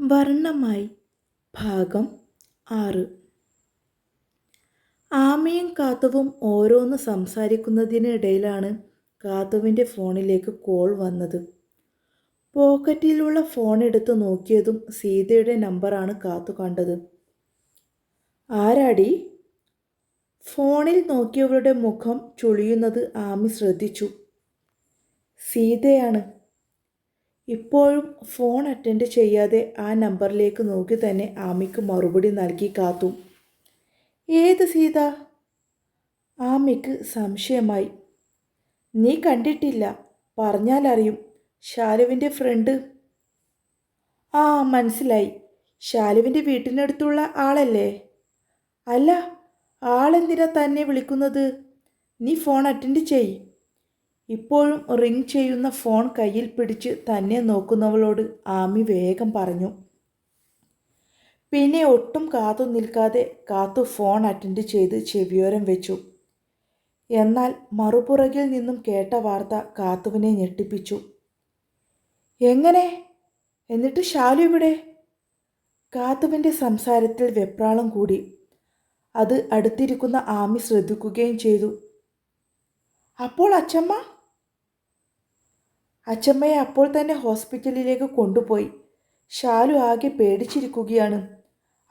വർണമായി. ഭാഗം ആറ്. ആമയും കാത്തുവും ഓരോന്ന് സംസാരിക്കുന്നതിനിടയിലാണ് കാത്തുവിന്റെ ഫോണിലേക്ക് കോൾ വന്നത്. പോക്കറ്റിലുള്ള ഫോൺ എടുത്ത് നോക്കിയതും സീതയുടെ നമ്പറാണ് കാത്തു കണ്ടത്. ആരാടി? ഫോണിൽ നോക്കിയവളുടെ മുഖം ചുളിയുന്നത് ആമി ശ്രദ്ധിച്ചു. സീതയാണ്. ഇപ്പോഴും ഫോൺ അറ്റൻഡ് ചെയ്യാതെ ആ നമ്പറിലേക്ക് നോക്കി തന്നെ ആമിക്ക് മറുപടി നൽകി കാത്തു. ഏത് സീത? ആമിക്ക് സംശയമായി. നീ കണ്ടിട്ടില്ല. പറഞ്ഞാലറിയും ശാലുവിന്റെ ഫ്രണ്ട്. ആ മനസ്സിലായി. ശാലുവിന്റെ വീട്ടിനടുത്തുള്ള ആളല്ലേ? അല്ല ആളെന്തിനാ തന്നെ വിളിക്കുന്നത്? നീ ഫോൺ അറ്റൻഡ് ചെയ് ഇപ്പോഴും റിംഗ് ചെയ്യുന്ന ഫോൺ കയ്യിൽ പിടിച്ച് തന്നെ നോക്കുന്നവളോട് ആമി വേഗം പറഞ്ഞു. പിന്നെ ഒട്ടും കാത്തു നിൽക്കാതെ കാത്തു ഫോൺ അറ്റൻഡ് ചെയ്ത് ചെവിയോരം വെച്ചു. എന്നാൽ മറുപുറകിൽ നിന്നും കേട്ട വാർത്ത കാത്തുവിനെ ഞെട്ടിപ്പിച്ചു. എങ്ങനെ? എന്നിട്ട് ശാലു ഇവിടെ കാത്തുവിന്റെ സംസാരത്തിൽ വെപ്രാളം കൂടി. അത് അടുത്തിരിക്കുന്ന ആമി ശ്രദ്ധിക്കുകയും ചെയ്തു. അപ്പോൾ അച്ചമ്മ? അച്ചമ്മയെ അപ്പോൾ തന്നെ ഹോസ്പിറ്റലിലേക്ക് കൊണ്ടുപോയി. ഷാലു ആകെ പേടിച്ചിരിക്കുകയാണ്.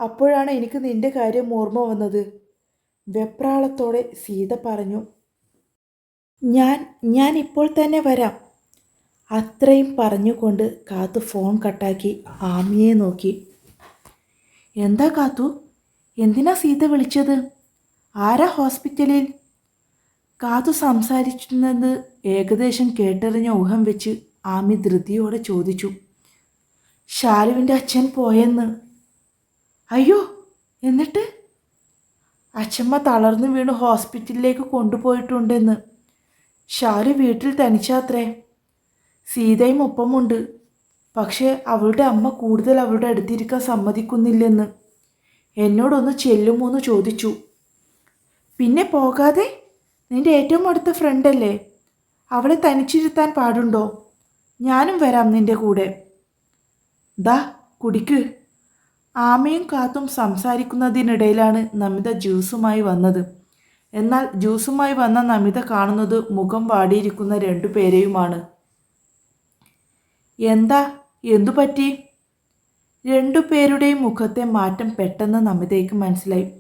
അപ്പോഴാണ് എനിക്ക് നിന്റെ കാര്യം ഓർമ്മ വന്നത്. വെപ്രാളത്തോടെ സീത പറഞ്ഞു ഞാൻ ഞാൻ ഇപ്പോൾ തന്നെ വരാം. അത്രയും പറഞ്ഞുകൊണ്ട് കാത്തു ഫോൺ കട്ടാക്കി ആമിയെ നോക്കി. എന്താ കാത്തു? എന്തിനാ സീത വിളിച്ചത്? ആരാ ഹോസ്പിറ്റലിൽ? കാത്തു സംസാരിച്ചിരുന്നത് ഏകദേശം കേട്ടറിഞ്ഞ ഊഹം വെച്ച് ആമി ധൃതിയോടെ ചോദിച്ചു ശാലുവിന്റെ അച്ഛൻ പോയെന്ന്? അയ്യോ എന്നിട്ട്? അച്ഛമ്മ തളർന്നു വീണ് ഹോസ്പിറ്റലിലേക്ക് കൊണ്ടുപോയിട്ടുണ്ടെന്ന്. ഷാലു വീട്ടിൽ തനിച്ചാത്രേ. സീതയും ഒപ്പമുണ്ട്. പക്ഷേ അവളുടെ അമ്മ കൂടുതൽ അവളുടെ അടുത്തിരിക്കാൻ സമ്മതിക്കുന്നില്ലെന്ന്. എന്നോടൊന്ന് ചെല്ലുമോ എന്ന് ചോദിച്ചു. പിന്നെ പോകാതെ? നിന്റെ ഏറ്റവും അടുത്ത ഫ്രണ്ടല്ലേ അവളെ തനിച്ചിരുത്താൻ പാടുണ്ടോ? ഞാനും വരാം നിന്റെ കൂടെ. ദാ കുടിക്ക്. ആമയും കാത്തും സംസാരിക്കുന്നതിനിടയിലാണ് നമിത ജ്യൂസുമായി വന്നത്. എന്നാൽ ജ്യൂസുമായി വന്ന നമിത കാണുന്നത് മുഖം വാടിയിരിക്കുന്ന രണ്ടു രണ്ടുപേരെയുമാണ് എന്താ? എന്തു പറ്റി? രണ്ടു പേരുടെയും മുഖത്തെ മാറ്റം പെട്ടെന്ന് നമിതയ്ക്ക് മനസ്സിലായി.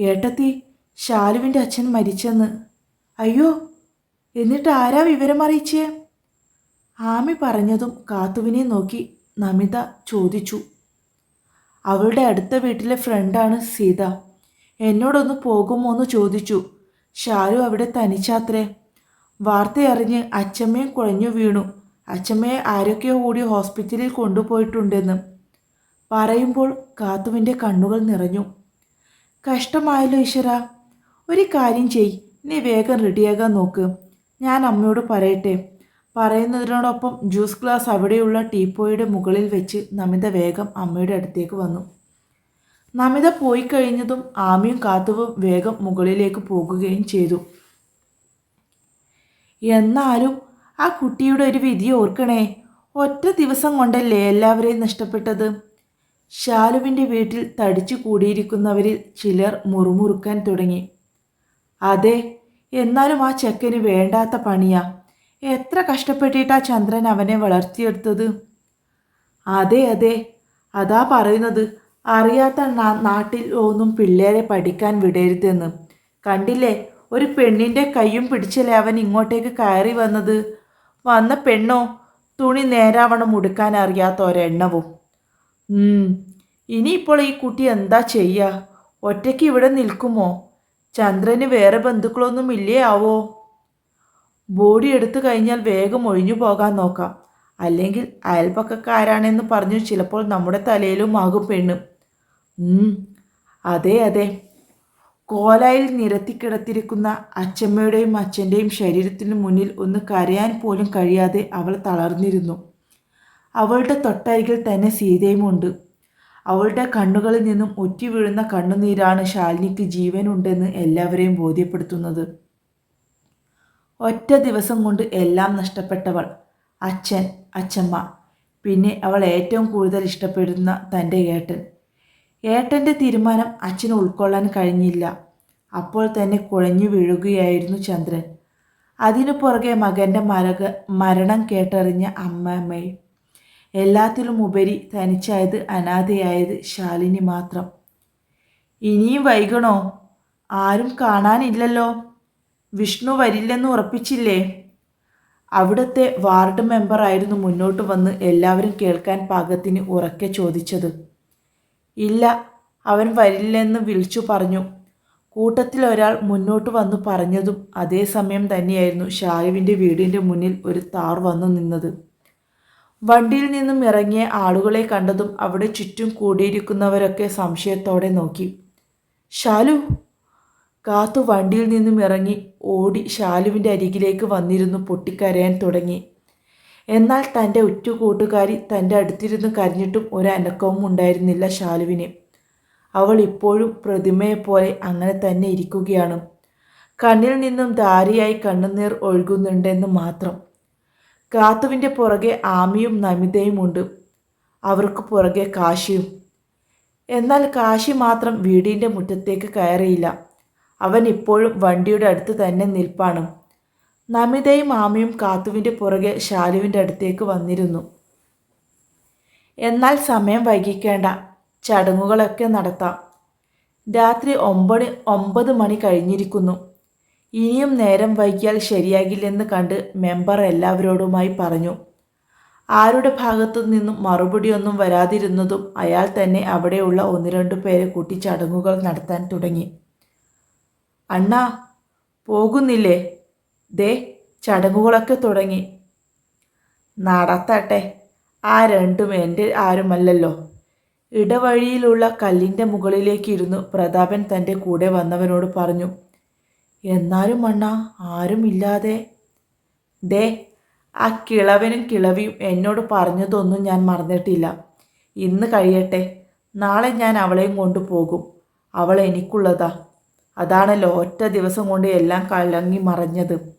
ഏട്ടത്തി ശാലുവിന്റെ അച്ഛൻ മരിച്ചെന്ന്. അയ്യോ എന്നിട്ട് ആരാ വിവരം അറിയിച്ചേ? ആമി പറഞ്ഞതും കാത്തുവിനെ നോക്കി നമിത ചോദിച്ചു. അവളുടെ അടുത്ത വീട്ടിലെ ഫ്രണ്ടാണ് സീത. എന്നോടൊന്ന് പോകുമോ എന്ന് ചോദിച്ചു. ഷാരു അവിടെ തനിച്ചാത്രേ. വാർത്തയറിഞ്ഞ് അച്ചമ്മയും കുഴഞ്ഞു വീണു. അച്ചമ്മയെ ആരൊക്കെയോ കൂടി ഹോസ്പിറ്റലിൽ കൊണ്ടുപോയിട്ടുണ്ടെന്ന് പറയുമ്പോൾ കാത്തുവിന്റെ കണ്ണുകൾ നിറഞ്ഞു. കഷ്ടമായല്ലോ ഈശ്വര. ഒരു കാര്യം ചെയ്. നീ വേഗം റെഡിയാകാൻ നോക്ക്. ഞാൻ അമ്മയോട് പറയട്ടെ. പറയുന്നതിനോടൊപ്പം ജ്യൂസ് ഗ്ലാസ് അവിടെയുള്ള ടീപ്പോയുടെ മുകളിൽ വെച്ച് നമിത വേഗം അമ്മയുടെ അടുത്തേക്ക് വന്നു. നമിത പോയി കഴിഞ്ഞതും ആമിയും കാത്തുവും വേഗം മുകളിലേക്ക് പോകുകയും ചെയ്തു. എന്നാലും ആ കുട്ടിയുടെ ഒരു വിധി ഓർക്കണേ. ഒറ്റ ദിവസം കൊണ്ടല്ലേ എല്ലാവരെയും നഷ്ടപ്പെട്ടത്? ശാലുവിന്റെ വീട്ടിൽ തടിച്ചു കൂടിയിരിക്കുന്നവരിൽ ചിലർ മുറുമുറുക്കാൻ തുടങ്ങി. അതെ എന്നാലും ആ ചെക്കന് വേണ്ടാത്ത പണിയാ. എത്ര കഷ്ടപ്പെട്ടിട്ടാ ചന്ദ്രൻ അവനെ വളർത്തിയെടുത്തത്? അതെ അതെ അതാ പറയുന്നത്. അറിയാത്ത നാട്ടിൽ ഒന്നും പിള്ളേരെ പഠിക്കാൻ വിടരുതെന്ന്. കണ്ടില്ലേ ഒരു പെണ്ണിന്റെ കൈയും പിടിച്ചല്ലേ അവൻ ഇങ്ങോട്ടേക്ക് കയറി വന്നത്? വന്ന പെണ്ണോ തുണി നേരാവണം ഉടുക്കാൻ അറിയാത്ത ഒരെണ്ണവും. ഇനിയിപ്പോൾ ഈ കുട്ടി എന്താ ചെയ്യുക ഒറ്റയ്ക്ക് ഇവിടെ നിൽക്കുമോ? ചന്ദ്രന് വേറെ ബന്ധുക്കളൊന്നും ഇല്ലേ ആവോ ബോഡി എടുത്തു കഴിഞ്ഞാൽ വേഗം ഒഴിഞ്ഞു പോകാൻ നോക്കാം. അല്ലെങ്കിൽ അയൽപക്കക്കാരാണെന്ന് പറഞ്ഞു ചിലപ്പോൾ നമ്മുടെ തലയിലും ആകും പെണ്ണ്. അതെ അതെ. കോലായിൽ നിരത്തിക്കിടത്തിരിക്കുന്ന അച്ചമ്മയുടെയും അച്ഛന്റെയും ശരീരത്തിന് മുന്നിൽ ഒന്ന് കരയാൻ പോലും കഴിയാതെ അവൾ തളർന്നിരുന്നു. അവളുടെ തൊട്ടരികിൽ തന്നെ സീതയുമുണ്ട്. അവളുടെ കണ്ണുകളിൽ നിന്നും ഒറ്റി വീഴുന്ന കണ്ണുനീരാണ് ശാലിനിക്ക് ജീവനുണ്ടെന്ന് എല്ലാവരെയും ബോധ്യപ്പെടുത്തുന്നത്. ഒറ്റ ദിവസം കൊണ്ട് എല്ലാം നഷ്ടപ്പെട്ടവൾ അച്ഛൻ അച്ഛമ്മ. പിന്നെ അവൾ ഏറ്റവും കൂടുതൽ ഇഷ്ടപ്പെടുന്ന തന്റെ ഏട്ടൻ. ഏട്ടന്റെ തീരുമാനം അച്ഛന് ഉൾക്കൊള്ളാൻ കഴിഞ്ഞില്ല. അപ്പോൾ തന്നെ കുഴഞ്ഞു വീഴുകയായിരുന്നു ചന്ദ്രൻ. അതിനു പുറകെ മകന്റെ മരക മരണം കേട്ടറിഞ്ഞ അമ്മമ്മയും എല്ലാത്തിലും ഉപരി തനിച്ചായത് അനാഥയായത് ശാലിനി മാത്രം. ഇനിയും വൈകണോ? ആരും കാണാനില്ലല്ലോ. വിഷ്ണു വരില്ലെന്ന് ഉറപ്പിച്ചില്ലേ? അവിടുത്തെ വാർഡ് മെമ്പറായിരുന്നു മുന്നോട്ട് വന്ന് എല്ലാവരും കേൾക്കാൻ പാകത്തിന് ഉറക്കെ ചോദിച്ചത്. ഇല്ല അവൻ വരില്ലെന്ന് വിളിച്ചു പറഞ്ഞു. കൂട്ടത്തിലൊരാൾ മുന്നോട്ട് വന്ന് പറഞ്ഞതും അതേസമയം തന്നെയായിരുന്നു ഷായുവിന്റെ വീടിന്റെ മുന്നിൽ ഒരു താർ വന്നു നിന്നത്. വണ്ടിയിൽ നിന്നും ഇറങ്ങിയ ആളുകളെ കണ്ടതും അവിടെ ചുറ്റും കൂടിയിരിക്കുന്നവരൊക്കെ സംശയത്തോടെ നോക്കി. ശാലു കാത്തു വണ്ടിയിൽ നിന്നും ഇറങ്ങി ഓടി ഷാലുവിന്റെ അരികിലേക്ക് വന്നിരുന്നു പൊട്ടിക്കരയാൻ തുടങ്ങി. എന്നാൽ തന്റെ ഉറ്റ കൂട്ടുകാരി തന്റെ അടുത്തിരുന്ന് കരഞ്ഞിട്ടും ഒരു അനക്കവും ഉണ്ടായിരുന്നില്ല ഷാലുവിന് അവൾ ഇപ്പോഴും പ്രതിമയെപ്പോലെ അങ്ങനെ തന്നെ ഇരിക്കുകയാണ്. കണ്ണിൽ നിന്നും ധാരിയായി കണ്ണുനീർ ഒഴുകുന്നുണ്ടെന്ന് മാത്രം. കാത്തുവിന്റെ പുറകെ ആമിയും നമിതയും ഉണ്ട്. അവർക്ക് പുറകെ കാശിയും. എന്നാൽ കാശി മാത്രം വീടിന്റെ മുറ്റത്തേക്ക് കയറിയില്ല. അവൻ ഇപ്പോഴും വണ്ടിയുടെ അടുത്ത് തന്നെ നിൽപ്പാണ്. നമിതയും ആമയും കാത്തുവിന്റെ പുറകെ ശാലുവിന്റെ അടുത്തേക്ക് വന്നിരുന്നു. എന്നാൽ സമയം വൈകിക്കേണ്ട. ചടങ്ങുകളൊക്കെ നടത്താം. രാത്രി ഒമ്പത് ഒമ്പത് മണി കഴിഞ്ഞിരിക്കുന്നു. ഇനിയും നേരം വൈകിയാൽ ശരിയാകില്ലെന്ന് കണ്ട് മെമ്പർ എല്ലാവരോടുമായി പറഞ്ഞു. ആരുടെ ഭാഗത്തു നിന്നും മറുപടിയൊന്നും വരാതിരുന്നതും അയാൾ തന്നെ അവിടെയുള്ള ഒന്ന് രണ്ടു പേരെ കൂട്ടി ചടങ്ങുകൾ നടത്താൻ തുടങ്ങി. അണ്ണാ പോകുന്നില്ലേ? ദേ ചടങ്ങുകളൊക്കെ തുടങ്ങി. നടത്തട്ടെ. ആ രണ്ടും എന്റെ ആരുമല്ലല്ലോ. ഇടവഴിയിലുള്ള കല്ലിന്റെ മുകളിലേക്കിരുന്നു പ്രതാപൻ തന്റെ കൂടെ വന്നവനോട് പറഞ്ഞു. എന്നാലും അണ്ണ ആരുമില്ലാതെ ദേ ആ കിളവനും കിളവിയും എന്നോട് പറഞ്ഞതൊന്നും ഞാൻ മറന്നിട്ടില്ല. ഇന്ന് കഴിയട്ടെ നാളെ ഞാൻ അവളെയും കൊണ്ടുപോകും അവൾ എനിക്കുള്ളതാ. അതാണല്ലോ ഒറ്റ ദിവസം കൊണ്ട് എല്ലാം കലങ്ങി മറഞ്ഞത്.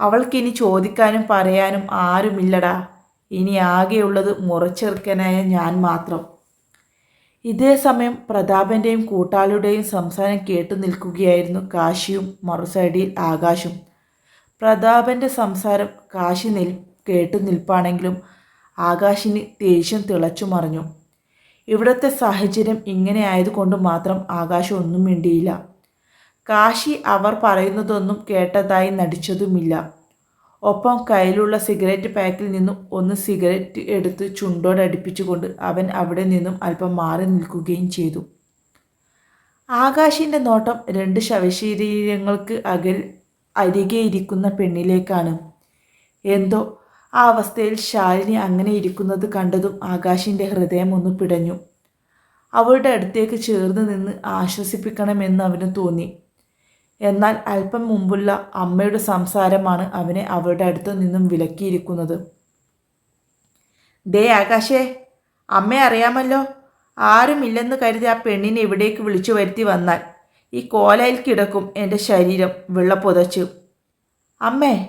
അവൾക്കിനി ചോദിക്കാനും പറയാനും ആരുമില്ലടാ. ഇനി ആകെയുള്ളത് മുറച്ചെറുക്കനായ ഞാൻ മാത്രം. ഇതേ സമയം പ്രതാപന്റെയും കൂട്ടാളിയുടെയും സംസാരം കേട്ടു നിൽക്കുകയായിരുന്നു കാശിയും മറുസൈഡിൽ ആകാശും. പ്രതാപന്റെ സംസാരം കാശി നിൽ കേട്ടു നിൽപ്പാണെങ്കിലും ആകാശിന് ദേഷ്യം തിളച്ചു മറിഞ്ഞു. ഇവിടുത്തെ സാഹചര്യം ഇങ്ങനെ ആയതുകൊണ്ട് മാത്രം ആകാശം ഒന്നും മിണ്ടിയില്ല. കാശി അവർ പറയുന്നതൊന്നും കേട്ടതായി നടിച്ചതുമില്ല. ഒപ്പം കയ്യിലുള്ള സിഗരറ്റ് പാക്കിൽ നിന്നും ഒന്ന് സിഗരറ്റ് എടുത്ത് ചുണ്ടോടടുപ്പിച്ചുകൊണ്ട് അവൻ അവിടെ നിന്നും അല്പം മാറി നിൽക്കുകയും ചെയ്തു. ആകാശിന്റെ നോട്ടം രണ്ട് ശവശരീരങ്ങൾക്ക് അകൽ അരികെ ഇരിക്കുന്ന പെണ്ണിലേക്കാണ്. എന്തോ ആ അവസ്ഥയിൽ ശാലിനി അങ്ങനെ ഇരിക്കുന്നത് കണ്ടതും ആകാശിന്റെ ഹൃദയം ഒന്ന് പിടഞ്ഞു. അവളുടെ അടുത്തേക്ക് ചേർന്ന് നിന്ന് ആശ്വസിപ്പിക്കണമെന്ന് അവന് തോന്നി. എന്നാൽ അല്പം മുമ്പുള്ള അമ്മയുടെ സംസാരമാണ് അവനെ അവരുടെ അടുത്ത് നിന്നും വിലക്കിയിരിക്കുന്നത്. ദേ ആകാശേ അമ്മയെ അറിയാമല്ലോ ആരുമില്ലെന്ന് കരുതി ആ പെണ്ണിനെ ഇവിടേക്ക് വിളിച്ചു വരുത്തി വന്നാൽ ഈ കോലയിൽ കിടക്കും എന്റെ ശരീരം വെള്ളപ്പൊതച്ച്. അമ്മേ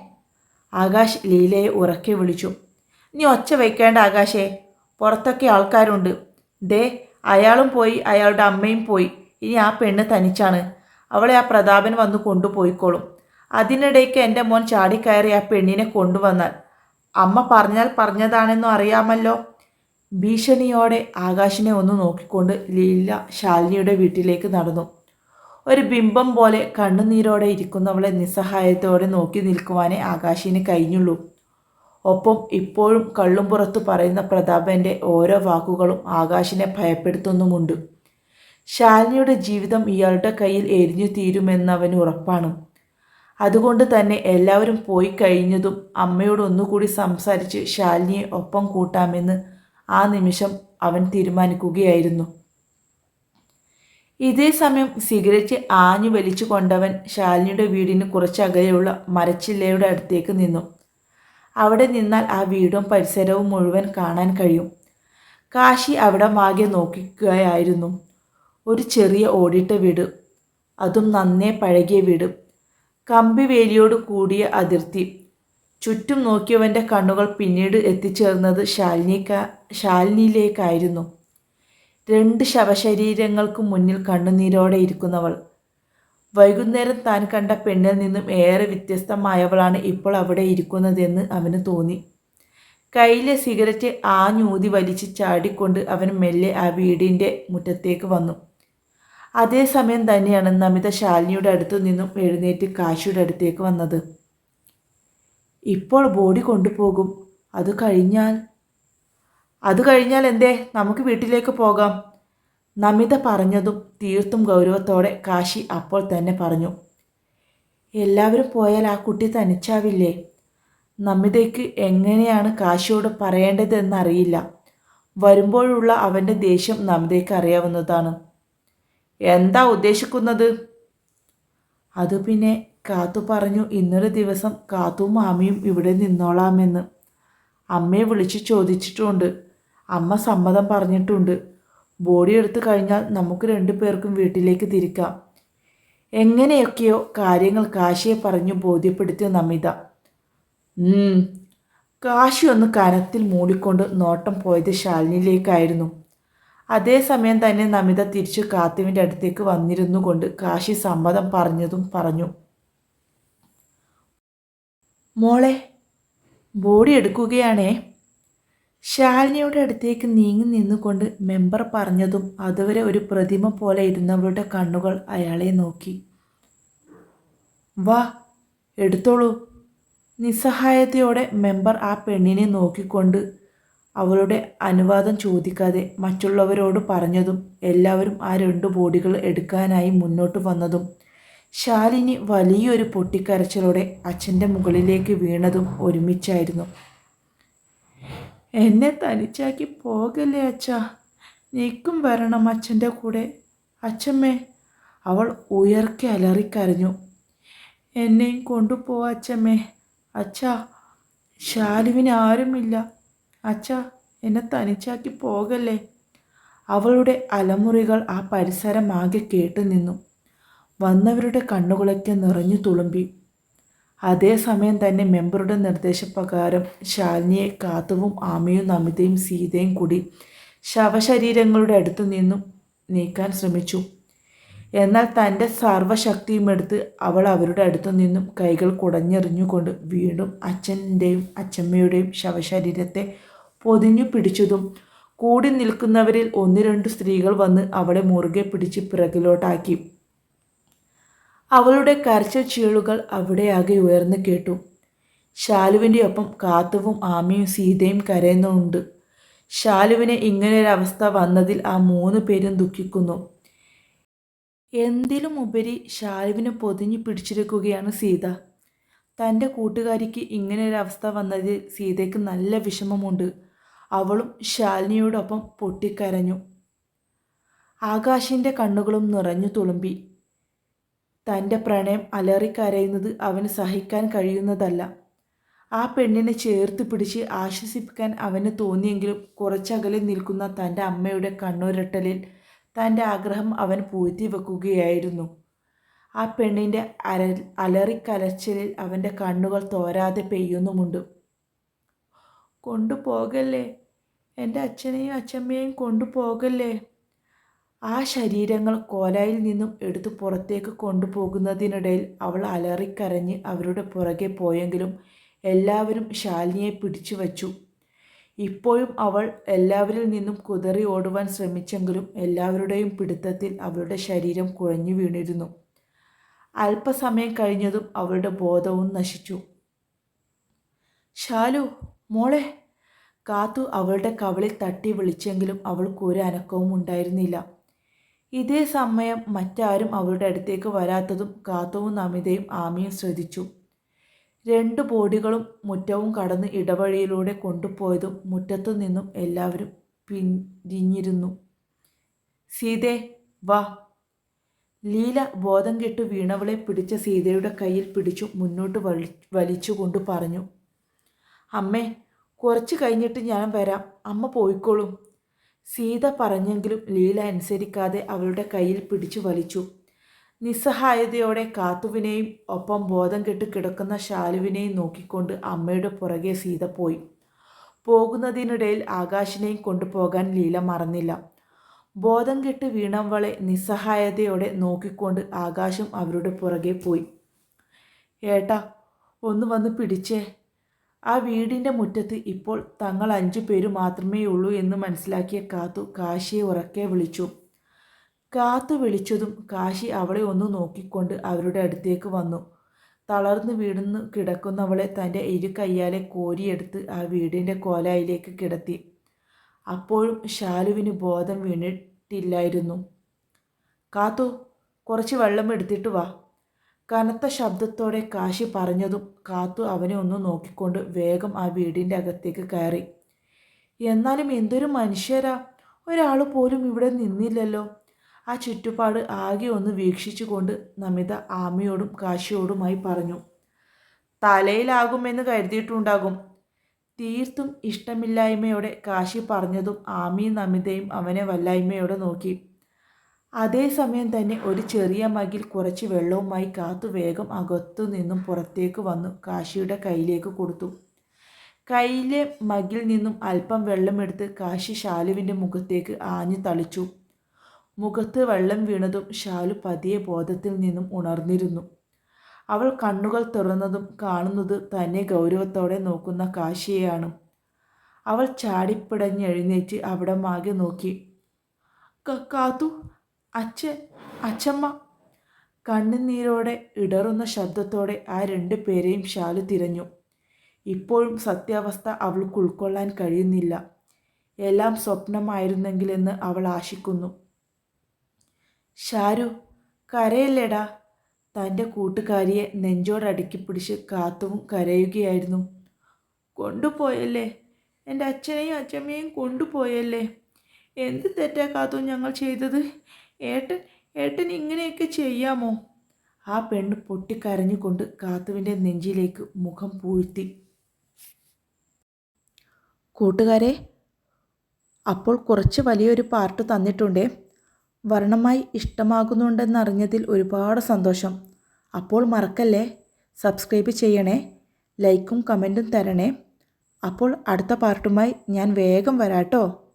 ആകാശ് ലീലയെ ഉറക്കെ വിളിച്ചു. നീ ഒച്ച വയ്ക്കേണ്ട ആകാശേ പുറത്തൊക്കെ ആൾക്കാരുണ്ട്. ദേ അയാളും പോയി അയാളുടെ അമ്മയും പോയി. ഇനി ആ പെണ്ണ് തനിച്ചാണ്. അവളെ ആ പ്രതാപൻ വന്ന് കൊണ്ടുപോയിക്കോളും. അതിനിടയ്ക്ക് എന്റെ മോൻ ചാടിക്കയറി ആ പെണ്ണിനെ കൊണ്ടുവന്നാൽ. അമ്മ പറഞ്ഞാൽ പറഞ്ഞതാണെന്നും അറിയാമല്ലോ? ഭീഷണിയോടെ ആകാശിനെ ഒന്ന് നോക്കിക്കൊണ്ട് ലീല ശാലിനിയുടെ വീട്ടിലേക്ക് നടന്നു. ഒരു ബിംബം പോലെ കണ്ണുനീരോടെ ഇരിക്കുന്നവളെ നിസ്സഹായത്തോടെ നോക്കി നിൽക്കുവാനേ ആകാശിന് കഴിഞ്ഞുള്ളൂ. ഒപ്പം ഇപ്പോഴും കള്ളും പുറത്തു പറയുന്ന പ്രതാപന്റെ ഓരോ വാക്കുകളും ആകാശിനെ ഭയപ്പെടുത്തുന്നുമുണ്ട്. ശാലിനിയുടെ ജീവിതം ഇയാളുടെ കയ്യിൽ എരിഞ്ഞു തീരുമെന്നവന് ഉറപ്പാണ്. അതുകൊണ്ട് തന്നെ എല്ലാവരും പോയി കഴിഞ്ഞതും അമ്മയോട് ഒന്നുകൂടി സംസാരിച്ച് ശാലിനിയെ ഒപ്പം കൂട്ടാമെന്ന് ആ നിമിഷം അവൻ തീരുമാനിക്കുകയായിരുന്നു. ഇതേ സമയം സിഗരറ്റ് ആഞ്ഞു വലിച്ചു കൊണ്ടവൻ ശാലിനിയുടെ വീടിന് കുറച്ചകലെയുള്ള മരച്ചില്ലയുടെ അടുത്തേക്ക് നിന്നു. അവിടെ നിന്നാൽ ആ വീടും പരിസരവും മുഴുവൻ കാണാൻ കഴിയും. കാശി അവിടെ മാകെ നോക്കിക്കുകയായിരുന്നു. ഒരു ചെറിയ ഓടിട്ട വീട് അതും നന്നേ പഴകിയ വീട്. കമ്പിവേലിയോട് കൂടിയ അതിർത്തി. ചുറ്റും നോക്കിയവന്റെ കണ്ണുകൾ പിന്നീട് എത്തിച്ചേർന്നത് ശാലിനിക്ക ശാലിനിയിലേക്കായിരുന്നു. രണ്ട് ശവശരീരങ്ങൾക്ക് മുന്നിൽ കണ്ണുനീരോടെ ഇരിക്കുന്നവൾ. വൈകുന്നേരം താൻ കണ്ട പെണ്ണിൽ നിന്നും ഏറെ വ്യത്യസ്തമായവളാണ് ഇപ്പോൾ അവിടെ ഇരിക്കുന്നതെന്ന് അവന് തോന്നി. കയ്യിലെ സിഗരറ്റ് ആഞ്ഞൂതി വലിച്ച് ചാടിക്കൊണ്ട് അവൻ മെല്ലെ ആ വീടിന്റെ മുറ്റത്തേക്ക് വന്നു. അതേസമയം തന്നെയാണ് നമിത ശാലിനിയുടെ അടുത്തു നിന്നും എഴുന്നേറ്റ് കാശിയുടെ അടുത്തേക്ക് വന്നത്. ഇപ്പോൾ ബോഡി കൊണ്ടുപോകും. അത് കഴിഞ്ഞാൽ? അത് കഴിഞ്ഞാൽ എന്തേ? നമുക്ക് വീട്ടിലേക്ക് പോകാം. നമിത പറഞ്ഞതും തീർത്തും ഗൗരവത്തോടെ കാശി അപ്പോൾ തന്നെ പറഞ്ഞു. എല്ലാവരും പോയാൽ ആ കുട്ടി തനിച്ചാവില്ലേ? നമിതയ്ക്ക് എങ്ങനെയാണ് കാശിയോട് പറയേണ്ടതെന്നറിയില്ല. വരുമ്പോഴുള്ള അവന്റെ ദേഷ്യം നമിതയ്ക്ക് അറിയാവുന്നതാണ്. എന്താ ഉദ്ദേശിക്കുന്നത്? അത് പിന്നെ കാത്തു പറഞ്ഞു ഇന്നൊരു ദിവസം കാത്തും മാമിയും ഇവിടെ നിന്നോളാമെന്ന് അമ്മയെ വിളിച്ച് ചോദിച്ചിട്ടുണ്ട്. അമ്മ സമ്മതം പറഞ്ഞിട്ടുണ്ട്. ബോഡി എടുത്തു കഴിഞ്ഞാൽ നമുക്ക് രണ്ടു പേർക്കും വീട്ടിലേക്ക് തിരിക്കാം. എങ്ങനെയൊക്കെയോ കാര്യങ്ങൾ കാശിയെ പറഞ്ഞു ബോധ്യപ്പെടുത്തിയ നമിത. കാശി ഒന്ന് കനത്തിൽ മൂടിക്കൊണ്ട് നോട്ടം പോയത് ശാലിനിയിലേക്കായിരുന്നു. അതേസമയം തന്നെ നമിത തിരിച്ചു കാത്തുവിന്റെ അടുത്തേക്ക് വന്നിരുന്നു കൊണ്ട് കാശി സമ്മതം പറഞ്ഞതും പറഞ്ഞു. മോളെ ബോഡി എടുക്കുകയാണേ. ശാലിനിയുടെ അടുത്തേക്ക് നീങ്ങി നിന്നുകൊണ്ട് മെമ്പർ പറഞ്ഞതും അതുവരെ ഒരു പ്രതിമ പോലെ ഇരുന്നവളുടെ കണ്ണുകൾ അയാളെ നോക്കി. വാ എടുത്തോളൂ. നിസ്സഹായതയോടെ മെമ്പർ ആ പെണ്ണിനെ നോക്കിക്കൊണ്ട് അവളുടെ അനുവാദം ചോദിക്കാതെ മറ്റുള്ളവരോട് പറഞ്ഞതും എല്ലാവരും ആ രണ്ട് ബോഡികൾ എടുക്കാനായി മുന്നോട്ട് വന്നതും ശാലിനി വലിയൊരു പൊട്ടിക്കരച്ചിലോടെ അച്ഛന്റെ മുകളിലേക്ക് വീണതും ഒരുമിച്ചായിരുന്നു. എന്നെ തനിച്ചാക്കി പോകല്ലേ അച്ഛ? നീക്കും വരണം അച്ഛന്റെ കൂടെ. അച്ഛമ്മേ അവൾ ഉയർക്കെ അലറിക്കരഞ്ഞു. എന്നെയും കൊണ്ടുപോ അച്ഛമ്മേ. അച്ഛാ ശാലുവിന് ആരുമില്ല. അച്ഛ എന്നെ തനിച്ചാക്കി പോകല്ലേ? അവളുടെ അലമുറികൾ ആ പരിസരം ആകെ കേട്ടു നിന്നു. വന്നവരുടെ കണ്ണുകളൊക്കെ നിറഞ്ഞു തുളുമ്പി. അതേസമയം തന്നെ മെമ്പറുടെ നിർദ്ദേശപ്രകാരം ശാലിനിയെ കാത്തുവും ആമയും നമിതയും സീതയും കൂടി ശവശരീരങ്ങളുടെ അടുത്തു നിന്നും നീക്കാൻ ശ്രമിച്ചു. എന്നാൽ തന്റെ സർവശക്തിയും എടുത്ത് അവൾ അവരുടെ അടുത്തു നിന്നും കൈകൾ കുടഞ്ഞെറിഞ്ഞുകൊണ്ട് വീണ്ടും അച്ഛന്റെയും അച്ഛമ്മയുടെയും ശവശരീരത്തെ പൊതിഞ്ഞു പിടിച്ചതും കൂടി നിൽക്കുന്നവരിൽ ഒന്ന് രണ്ട് സ്ത്രീകൾ വന്ന് അവളെ മുറുകെ പിടിച്ച് പിറകിലോട്ടാക്കി. അവളുടെ കരച്ച ചീളുകൾ അവിടെയാകെ ഉയർന്നു കേട്ടു. ശാലുവിന്റെ ഒപ്പം കാത്തുവും ആമയും സീതയും കരയുന്നുണ്ട്. ശാലുവിനെ ഇങ്ങനെയൊരവസ്ഥ വന്നതിൽ ആ മൂന്ന് പേരും ദുഃഖിക്കുന്നു. എന്തിലും ഉപരി ശാലുവിനെ പൊതിഞ്ഞു പിടിച്ചിരിക്കുകയാണ് സീത. തന്റെ കൂട്ടുകാരിക്ക് ഇങ്ങനെയൊരവസ്ഥ വന്നതിൽ സീതയ്ക്ക് നല്ല വിഷമമുണ്ട്. അവളും ശാലിനിയോടൊപ്പം പൊട്ടിക്കരഞ്ഞു. ആകാശിന്റെ കണ്ണുകളും നിറഞ്ഞു തുളുമ്പി. തന്റെ പ്രണയം അലറിക്കരയുന്നത് അവന് സഹിക്കാൻ കഴിയുന്നതല്ല. ആ പെണ്ണിനെ ചേർത്ത് പിടിച്ച് ആശ്വസിപ്പിക്കാൻ അവന് തോന്നിയെങ്കിലും കുറച്ചകലെ നിൽക്കുന്ന തന്റെ അമ്മയുടെ കണ്ണുരട്ടലിൽ തന്റെ ആഗ്രഹം അവൻ പൂഴ്ത്തി വെക്കുകയായിരുന്നു ആ പെണ്ണിന്റെ അര അലറിക്കലച്ചിലിൽ അവന്റെ കണ്ണുകൾ തോരാതെ പെയ്യുന്നുമുണ്ട്. കൊണ്ടുപോകല്ലേ? എന്റെ അച്ഛനെയും അച്ഛമ്മയെയും കൊണ്ടുപോകല്ലേ? ആ ശരീരങ്ങൾ കോലായിൽ നിന്നും എടുത്തു പുറത്തേക്ക് കൊണ്ടുപോകുന്നതിനിടയിൽ അവൾ അലറിക്കരഞ്ഞ് അവരുടെ പുറകെ പോയെങ്കിലും എല്ലാവരും ശാലിനിയെ പിടിച്ചു വച്ചു. ഇപ്പോഴും അവൾ എല്ലാവരിൽ നിന്നും കുതറി ഓടുവാൻ ശ്രമിച്ചെങ്കിലും എല്ലാവരുടെയും പിടുത്തത്തിൽ അവളുടെ ശരീരം കുഴഞ്ഞു വീണിരുന്നു. അല്പസമയം കഴിഞ്ഞതും അവളുടെ ബോധവും നശിച്ചു. ഷാലു മോളെ കാത്തു അവളുടെ കവളിൽ തട്ടി വിളിച്ചെങ്കിലും അവൾക്ക് ഒരു അനക്കവും ഉണ്ടായിരുന്നില്ല. ഇതേ സമയം മറ്റാരും അവളുടെ അടുത്തേക്ക് വരാത്തതും കാത്തുവും നമിതയും ആമയും ശ്രദ്ധിച്ചു. രണ്ട് ബോഡികളും മുറ്റവും കടന്ന് ഇടവഴിയിലൂടെ കൊണ്ടുപോയതും മുറ്റത്തു നിന്നും എല്ലാവരും പിരിഞ്ഞിരുന്നു. സീതേ വാ. ലീല ബോധം കെട്ടു വീണവളെ പിടിച്ച സീതയുടെ കയ്യിൽ പിടിച്ചു മുന്നോട്ട് വലി വലിച്ചുകൊണ്ട് പറഞ്ഞു. അമ്മേ കുറച്ച് കഴിഞ്ഞിട്ട് ഞാൻ വരാം. അമ്മ പോയിക്കോളും. സീത പറഞ്ഞെങ്കിലും ലീല അനുസരിക്കാതെ അവളുടെ കയ്യിൽ പിടിച്ചു വലിച്ചു. നിസ്സഹായതയോടെ കാത്തുവിനെയും ഒപ്പം ബോധം കെട്ട് കിടക്കുന്ന ശാലുവിനെയും നോക്കിക്കൊണ്ട് അമ്മയുടെ പുറകെ സീത പോയി. പോകുന്നതിനിടയിൽ ആകാശിനെയും കൊണ്ടുപോകാൻ ലീല മറന്നില്ല. ബോധം കെട്ട് വീണവളെ നിസ്സഹായതയോടെ നോക്കിക്കൊണ്ട് ആകാശം അവരുടെ പുറകെ പോയി. ഏട്ടാ ഒന്ന് വന്ന് പിടിച്ചേ. ആ വീടിന്റെ മുറ്റത്ത് ഇപ്പോൾ തങ്ങൾ അഞ്ചു പേര് മാത്രമേ ഉള്ളൂ എന്ന് മനസ്സിലാക്കിയ കാത്തു കാശിയെ ഉറക്കെ വിളിച്ചു. കാത്തു വിളിച്ചതും കാശി അവളെ ഒന്ന് നോക്കിക്കൊണ്ട് അവരുടെ അടുത്തേക്ക് വന്നു. തളർന്നു വീടുന്നു കിടക്കുന്നവളെ തന്റെ ഇരു കയ്യാലെ കോരിയെടുത്ത് ആ വീടിന്റെ കോലായിലേക്ക് കിടത്തി. അപ്പോഴും ശാലുവിന് ബോധം വീണിട്ടില്ലായിരുന്നു. കാത്തു കുറച്ച് വെള്ളം എടുത്തിട്ട് വാ. കനത്ത ശബ്ദത്തോടെ കാശി പറഞ്ഞതും കാത്തു അവനെ ഒന്ന് നോക്കിക്കൊണ്ട് വേഗം ആ വീടിന്റെ അകത്തേക്ക് കയറി. എന്നാലും എന്തൊരു മനുഷ്യരാ. ഒരാൾ പോലും ഇവിടെ നിന്നില്ലല്ലോ. ആ ചുറ്റുപാട് ആകെ ഒന്ന് വീക്ഷിച്ചുകൊണ്ട് നമിത ആമയോടും കാശിയോടുമായി പറഞ്ഞു. തലയിലാകുമെന്ന് കരുതിയിട്ടുണ്ടാകും. തീർത്തും ഇഷ്ടമില്ലായ്മയോടെ കാശി പറഞ്ഞതും ആമിയും നമിതയും അവനെ വല്ലായ്മയോടെ നോക്കി. അതേസമയം തന്നെ ഒരു ചെറിയ മകിൽ കുറച്ച് വെള്ളവുമായി കാത്തു വേഗം അകത്തു നിന്നും പുറത്തേക്ക് വന്നു. കാശിയുടെ കയ്യിലേക്ക് കൊടുത്തു. കയ്യിലെ മകിൽ നിന്നും അല്പം വെള്ളമെടുത്ത് കാശി ശാലുവിന്റെ മുഖത്തേക്ക് ആഞ്ഞു തളിച്ചു. മുഖത്ത് വെള്ളം വീണതും ശാലു പതിയെ ബോധത്തിൽ നിന്നും ഉണർന്നിരുന്നു. അവൾ കണ്ണുകൾ തുറന്നതും കാണുന്നത് തന്നെ ഗൗരവത്തോടെ നോക്കുന്ന കാശിയെയാണ്. അവൾ ചാടിപ്പിടഞ്ഞെഴുന്നേറ്റ് അവിടെ മാകെ നോക്കി. കാത്തു അച്ഛൻ അച്ഛമ്മ. കണ്ണുനീരോടെ ഇടറുന്ന ശബ്ദത്തോടെ ആ രണ്ടു പേരെയും ഷാലു തിരഞ്ഞു. ഇപ്പോഴും സത്യാവസ്ഥ അവൾക്ക് ഉൾക്കൊള്ളാൻ കഴിയുന്നില്ല. എല്ലാം സ്വപ്നമായിരുന്നെങ്കിലെന്ന് അവൾ ആശിക്കുന്നു. ഷാരു കരയല്ലേടാ തന്റെ കൂട്ടുകാരിയെ നെഞ്ചോടടുക്കി പിടിച്ച് കാത്തുവും കരയുകയായിരുന്നു. കൊണ്ടുപോയല്ലേ? എന്റെ അച്ഛനെയും അച്ഛമ്മയും കൊണ്ടുപോയല്ലേ? എന്ത് തെറ്റാ കാത്തു ഞങ്ങൾ ചെയ്തത്? ഏട്ടൻ ഏട്ടൻ ഇങ്ങനെയൊക്കെ ചെയ്യാമോ? ആ പെണ്ണ് പൊട്ടിക്കരഞ്ഞുകൊണ്ട് കാത്തുവിന്റെ നെഞ്ചിലേക്ക് മുഖം പൂഴ്ത്തി. കൂട്ടുകാരെ അപ്പോൾ കുറച്ച് വലിയൊരു പാർട്ട് തന്നിട്ടുണ്ടേ. വർണമായി ഇഷ്ടമാകുന്നുണ്ടെന്നറിഞ്ഞതിൽ ഒരുപാട് സന്തോഷം. അപ്പോൾ മറക്കല്ലേ? സബ്സ്ക്രൈബ് ചെയ്യണേ ലൈക്കും കമന്റും തരണേ. അപ്പോൾ അടുത്ത പാർട്ടുമായി ഞാൻ വേഗം വരാട്ടോ.